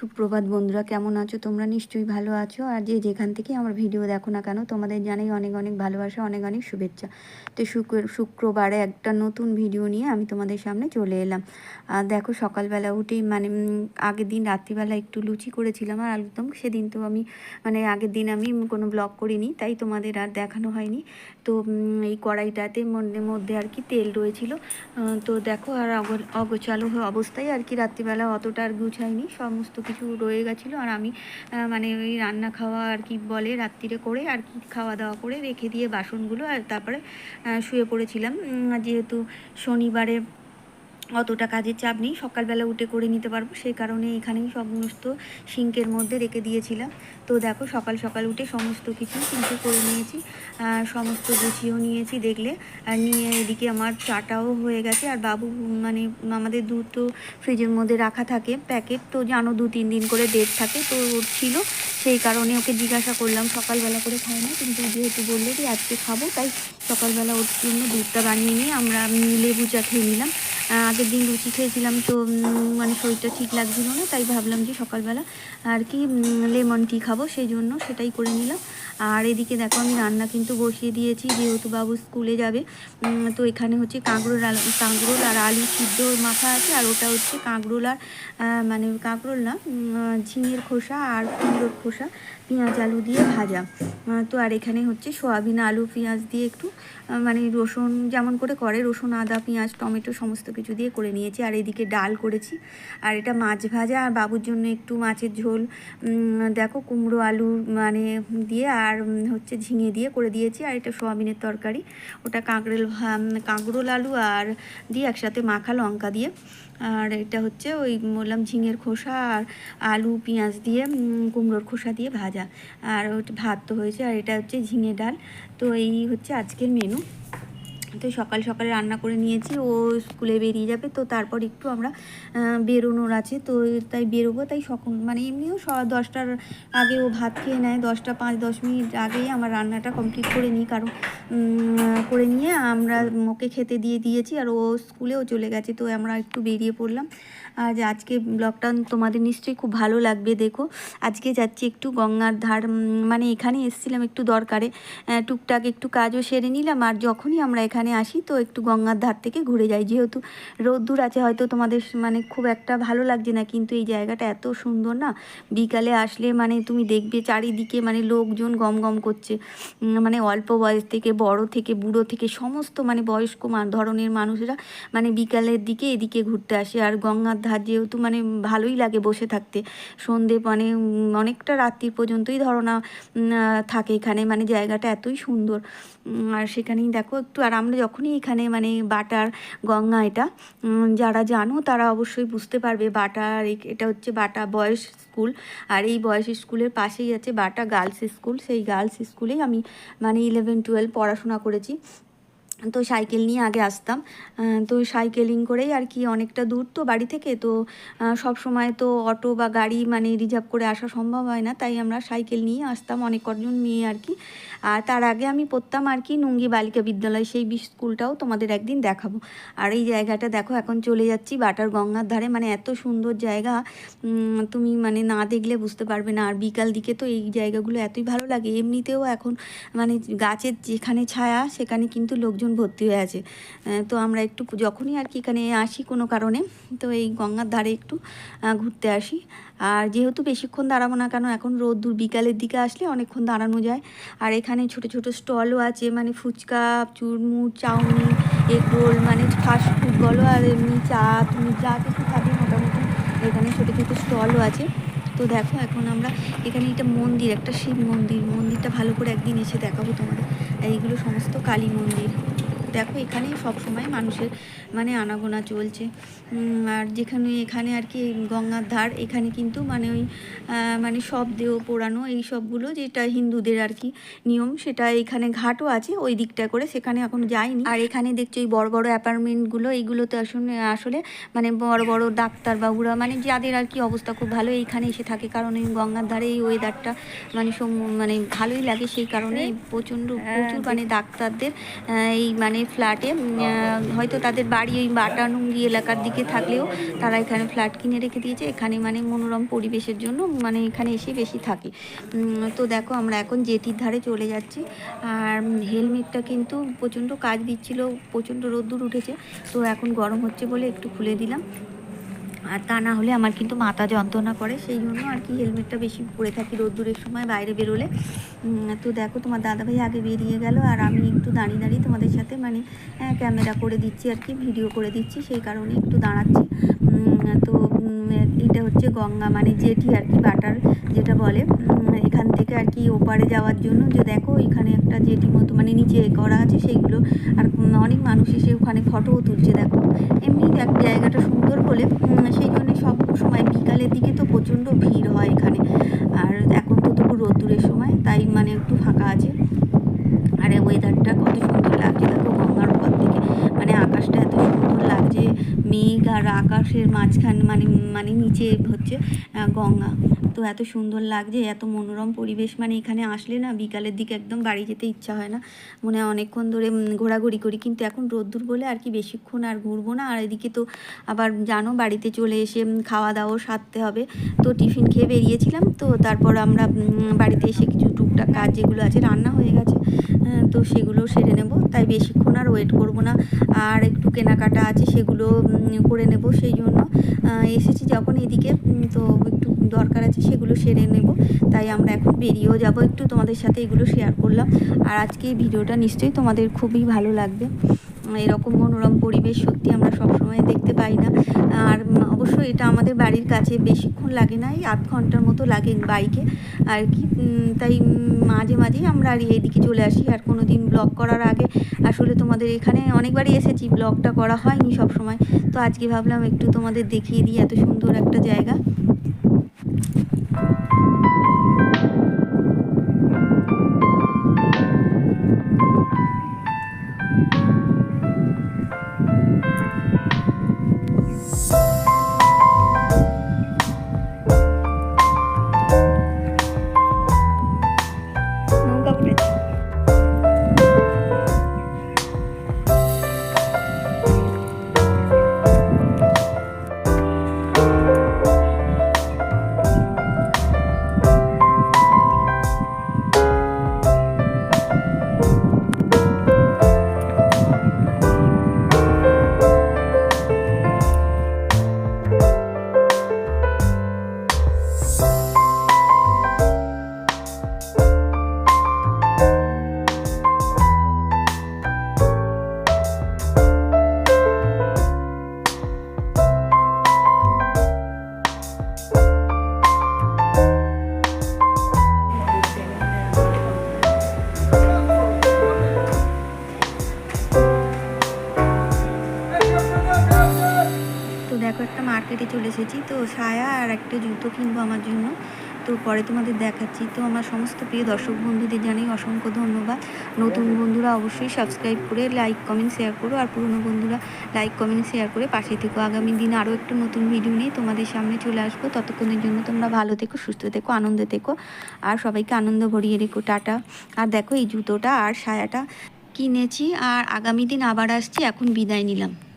সুপ্রভাত বন্ধুরা, কেমন আছো? তোমরা নিশ্চয়ই ভালো আছো। আর যে যেখান থেকে আমার ভিডিও দেখো না কেন, তোমাদের জানাই অনেক অনেক ভালোবাসা, অনেক অনেক শুভেচ্ছা। তো শুক্র, শুক্রবারে একটা নতুন ভিডিও নিয়ে আমি তোমাদের সামনে চলে এলাম। আর দেখো, সকালবেলা উঠেই মানে আগের দিন রাত্রিবেলা একটু লুচি করেছিলাম আর একদম সেদিন তো আমি মানে আগের দিন আমি কোনো ব্লগ করিনি, তাই তোমাদের আর দেখানো হয়নি। তো এই কড়াইটাতে মধ্যে আর কি তেল রয়েছিল। তো দেখো, আর অগ- অগোছালো অবস্থায় আর কি রাত্রিবেলা অতটা আর গুছাইনি। সমস্ত কিছু রয়ে গেছিল আর আমি মানে ওই রান্না খাওয়া আর কি বলে রাত্রিরে করে আর কি খাওয়া দাওয়া করে রেখে দিয়ে বাসনগুলো আর তারপরে শুয়ে পড়েছিলাম। যেহেতু শনিবারে অতটা কাজের চাপ নেই, সকালবেলা উঠে করে নিতে পারব। সেই কারণে এখানেই সমস্ত সিঙ্কের মধ্যে রেখে দিয়েছিলাম। তো দেখো সকাল সকাল উঠে সমস্ত কিছু কিন্তু করে নিয়েছি সমস্ত গুছিয়েও নিয়েছি দেখলে। আর নিয়ে এদিকে আমার চাটাও হয়ে গেছে। আর বাবু মানে আমাদের দুধ তো ফ্রিজের মধ্যে রাখা থাকে, প্যাকেট তো জানো দু তিন দিন করে ডেট থাকে তো ওর ছিল। সেই কারণে ওকে জিজ্ঞাসা করলাম, সকালবেলা করে খায় না। কিন্তু যেহেতু বললে যে আজকে খাব, তাই সকালবেলা ওর জন্য দুধটা বানিয়ে নিয়ে আমরা লেবু চা খেয়ে নিলাম। আগের দিন লুচি খেয়েছিলাম তো মানে শরীরটা ঠিক লাগছিল না, তাই ভাবলাম যে সকালবেলা আর কি লেমন টি খাব। সেই জন্য সেটাই করে নিলাম। আর এদিকে দেখো আমি রান্না কিন্তু বসিয়ে দিয়েছি, যেহেতু বাবু স্কুলে যাবে। তো এখানে হচ্ছে কাঁকড়োল আলু, কাঁকরোল আর আলু সিদ্ধ মাথা আছে, আর ওটা হচ্ছে কাঁকড়োল আর মানে কাঁকড়োল না ঝিঙের খোসা আর কুমড়োর খোসা। পেঁয়াজ, আলু দিয়ে ভাজা। তো আর এখানে হচ্ছে সোয়াবিন, আলু, পেঁয়াজ দিয়ে একটু মানে রসুন যেমন করে করে, রসুন, আদা, পেঁয়াজ, টমেটো সমস্ত কিছু দিয়ে করে নিয়েছি। আর এদিকে ডাল করেছি। আর এটা মাছ ভাজা, আর বাবুর জন্য একটু মাছের ঝোল। দেখো কুমড়ো, আলু মানে দিয়ে আর হচ্ছে ঝিঙে দিয়ে করে দিয়েছি। আর এটা সোয়াবিনের তরকারি। ওটা কাঁকড়েল কাঁকরোল আলু আর দিয়ে একসাথে মাখা লঙ্কা দিয়ে। আর এটা হচ্ছে ওই বললাম ঝিঙের খোসা আর আলু, পেঁয়াজ দিয়ে কুমড়োর খোসা দিয়ে ভাজা। আর ভাত তো হয়েছে, আর এটা হচ্ছে ঝিঙে ডাল। তো এই হচ্ছে আজকের মেনু তো সকাল সকালে রান্না করে নিয়েছি, ও স্কুলে বেরিয়ে যাবে, তো তারপর একটু আমরা বেরোনোর আছে, তো তাই বেরোবো, তাই সকল মানে এমনিও স, দশটার আগে ও ভাত খেয়ে নেয়, দশটা পাঁচ, দশ মিনিট আগেই আমার রান্নাটা কমপ্লিট করে নিই, কারণ করে নিয়ে আমরা ওকে খেতে দিয়ে দিয়েছি, আর ও স্কুলেও চলে গেছে, তো আমরা একটু বেরিয়ে পড়লাম। আজ আজকে ব্লগটা তোমাদের নিশ্চয়ই খুব ভালো লাগবে, দেখো। আজকে যাচ্ছি একটু গঙ্গার ধার মানে এখানে এসেছিলাম একটু দরকারে টুকটাক একটু কাজও সেরে নিলাম, আর যখনই আমরা এখানে আসি, তো একটু গঙ্গার ধার থেকে ঘুরে যাই। যেহেতু রোদ্দুর আছে, হয়তো তোমাদের মানে খুব একটা ভালো লাগছে না, কিন্তু এই জায়গাটা এত সুন্দর না। বিকালে আসলে মানে তুমি দেখবে চারিদিকে মানে লোকজন গম গম করছে মানে অল্প বয়স থেকে, বড় থেকে, বুড়ো থেকে, সমস্ত মানে বয়স্ক ধরনের মানুষরা মানে বিকালের দিকে এদিকে ঘুরতে আসে। আর গঙ্গার ধার যেহেতু মানে ভালোই লাগে বসে থাকতে। সন্ধে মানে অনেকটা রাত্রির পর্যন্তই ধারণা থাকে এখানে। মানে জায়গাটা এতই সুন্দর। আর সেখানেই দেখো একটু, আর যখনই এখানে মানে বাটার, গঙ্গা এটা যারা জানো তারা অবশ্যই বুঝতে পারবে বাটার এটা হচ্ছে বাটা বয়স স্কুল। আর এই বয়স স্কুলের পাশেই আছে বাটা গার্লস স্কুল। সেই গার্লস স্কুলেই আমি মানে ইলেভেন টুয়েলভ পড়াশোনা করেছি। তো সাইকেল নিয়ে আগে আসতাম। তো সাইকেলিং করেই আর কি অনেকটা দূর তো বাড়ি থেকে। তো সব সময় তো অটো বা গাড়ি মানে রিজার্ভ করে আসা সম্ভব হয় না। তাই আমরা সাইকেল নিয়ে আসতাম অনেক কজন মেয়ে আর কি। আর তার আগে আমি পড়তাম আর কি নুঙ্গি বালিকা বিদ্যালয়। সেই স্কুলটাও তোমাদের একদিন দেখাবো। আর এই জায়গাটা দেখো, এখন চলে যাচ্ছি বাটার গঙ্গার ধারে। মানে এত সুন্দর জায়গা। তুমি মানে না দেখলে বুঝতে পারবে না। আর বিকাল দিকে তো এই জায়গাগুলো এতই ভালো লাগে। এমনিতেও এখন মানে গাছের যেখানে ছায়া, সেখানে কিন্তু লোকজন ভর্তি হয়ে আছে। তো আমরা একটু যখনই আর কি এখানে আসি কোনো কারণে, তো এই গঙ্গার ধারে একটু ঘুরতে আসি। আর যেহেতু বেশিক্ষণ দাঁড়াবো না কেন, এখন রোদ্দুর বিকালের দিকে আসলে অনেকক্ষণ দাঁড়ানো যায়। আর এখানে ছোট ছোট স্টলও আছে মানে ফুচকা, চুরমুর, চাউমিন, এগ রোল মানে ফাস্ট ফুড বলো, আর এমনি চা, তুমি যা কিছু খাবে মোটামুটি এখানে ছোটো ছোটো স্টলও আছে। তো দেখো এখন আমরা এখানে একটা মন্দির, একটা শিব মন্দির। মন্দিরটা ভালো করে একদিন এসে দেখাবো তোমাদের। এইগুলো সমস্ত কালী মন্দির। দেখো এখানেই সব সময় মানুষের মানে আনাগোনা চলছে। আর যেখানে এখানে আর কি গঙ্গার ধার এখানে কিন্তু মানে ওই মানে সব দেহ পোড়ানো এই সবগুলো যেটা হিন্দুদের আর কি নিয়ম সেটা এখানে ঘাটও আছে ওই দিকটা করে সেখানে এখন যায়নি আর এখানে দেখছ এই বড় বড় অ্যাপার্টমেন্টগুলো এইগুলোতে আসলে আসলে মানে বড় বড় ডাক্তারবাবুরা মানে যাদের আর কি অবস্থা খুব ভালো এইখানে এসে থাকে। কারণ এই গঙ্গার ধারে এই ওয়েদারটা মানে মানে ভালোই লাগে সেই কারণে প্রচণ্ড প্রচুর মানে ডাক্তারদের এই মানে দামের ফ্ল্যাটে হয়তো তাদের বাড়ি ওই বাটানুঙ্গি এলাকার দিকে থাকলেও তারা এখানে ফ্ল্যাট কিনে রেখে দিয়েছে। এখানে মানে মনোরম পরিবেশের জন্য মানে এখানে এসে বেশি থাকে। তো দেখো আমরা এখন জেটির ধারে চলে যাচ্ছি। আর হেলমেটটা কিন্তু প্রচণ্ড কাজ দিচ্ছিল, প্রচণ্ড রোদ্দুর উঠেছে। তো এখন গরম হচ্ছে বলে একটু খুলে দিলাম। আর তা না হলে আমার কিন্তু মাথা যন্ত্রণা করে, সেই জন্য আর কি হেলমেটটা বেশি পরে থাকি রোদ্দুরের সময় বাইরে বেরোলে। তো দেখো তোমার দাদাভাই আগে বেরিয়ে গেল আর আমি একটু দাঁড়িয়ে দাঁড়িয়ে তোমাদের সাথে মানে ক্যামেরা করে দিচ্ছি আর কি, ভিডিও করে দিচ্ছি, সেই কারণে একটু দাঁড়াচ্ছি। তো এটা হচ্ছে গঙ্গা মানে জেঠি আর কি, বাটার যেটা বলে। এখান থেকে আর কি ওপারে যাওয়ার জন্য যে দেখো, এখানে একটা জেটি মতো মানে নিচে করা আছে সেইগুলো। আর অনেক মানুষ এসে ওখানে ফটোও তুলছে, দেখো। এমনি এক জায়গাটা সুন্দর বলে। সেই জন্য সব সময় বিকালের দিকে তো প্রচণ্ড ভিড় হয় এখানে। আর এখন তো তবু রোদ্দুরের সময়, তাই মানে একটু ফাঁকা আছে। আর ওয়েদারটা কত সুন্দর লাগছে দেখো গঙ্গার উপর থেকে মানে আকাশটা এত সুন্দর লাগছে মেঘ আর আকাশের মাঝখান মানে মানে নিচে হচ্ছে গঙ্গা। তো এত সুন্দর লাগছে, এত মনোরম পরিবেশ মানে এখানে আসলে না বিকালের দিকে একদম বাড়ি যেতে ইচ্ছা হয় না। মনে হয় অনেকক্ষণ ধরে ঘোরাঘুরি করি, কিন্তু এখন রোদ্দুর বলে আর কি বেশিক্ষণ আর ঘুরবো না। আর এদিকে তো আবার জানো বাড়িতে চলে এসে খাওয়া দাওয়াও সারতে হবে। তো টিফিন খেয়ে বেরিয়েছিলাম, তো তারপর আমরা বাড়িতে এসে কিছু টুকটাক কাজ যেগুলো আছে, রান্না হয়ে গেছে তো সেগুলো সেরে নেব। তাই বেশিক্ষণ আর ওয়েট করব না। আর একটু কেনাকাটা আছে সেগুলো করে নেব, সেই জন্য এসেছি যখন এদিকে তো একটু দরকার আছে সেগুলো সেরে নেব। তাই আমরা এখন বেরিয়েও যাব। একটু তোমাদের সাথে এগুলো শেয়ার করলাম। আর আজকে এই ভিডিওটা নিশ্চয়ই তোমাদের খুবই ভালো লাগবে। এরকম মনোরম পরিবেশ সত্যি আমরা সবসময় দেখতে পাই না। আর অবশ্য এটা আমাদের বাড়ির কাছে বেশিক্ষণ লাগে না, এই আধ ঘণ্টার মতো লাগে বাইকে। আর কি তাই মাঝে মাঝেই আমরা আর এইদিকে চলে আসি। আর কোনো দিন ব্লগ করার আগে আসলে তোমাদের এখানে অনেকবারই এসেছি ব্লগটা করা হয়নি সব সময় তো আজকে ভাবলাম একটু তোমাদের দেখিয়ে দিই এত সুন্দর একটা জায়গা। দেখো, একটা মার্কেটে চলে এসেছি। তো সায়া আর একটা জুতো কিনবো আমার জন্য। তো পরে তোমাদের দেখাচ্ছি। তো আমার সমস্ত প্রিয় দর্শক বন্ধুদের জানাই অসংখ্য ধন্যবাদ। নতুন বন্ধুরা অবশ্যই সাবস্ক্রাইব করে লাইক কমেন্ট শেয়ার করো। আর পুরনো বন্ধুরা লাইক কমেন্ট শেয়ার করে পাশে থেকো। আগামী দিন আরও একটু নতুন ভিডিও নিয়ে তোমাদের সামনে চলে আসব। ততক্ষণের জন্য তোমরা ভালো থেকো, সুস্থ থেকো, আনন্দ থেকো। আর সবাইকে আনন্দ ভরিয়ে রেখো। টাটা। আর দেখো এই জুতোটা আর সায়াটা কিনেছি। আর আগামী দিন আবার আসছি। এখন বিদায় নিলাম।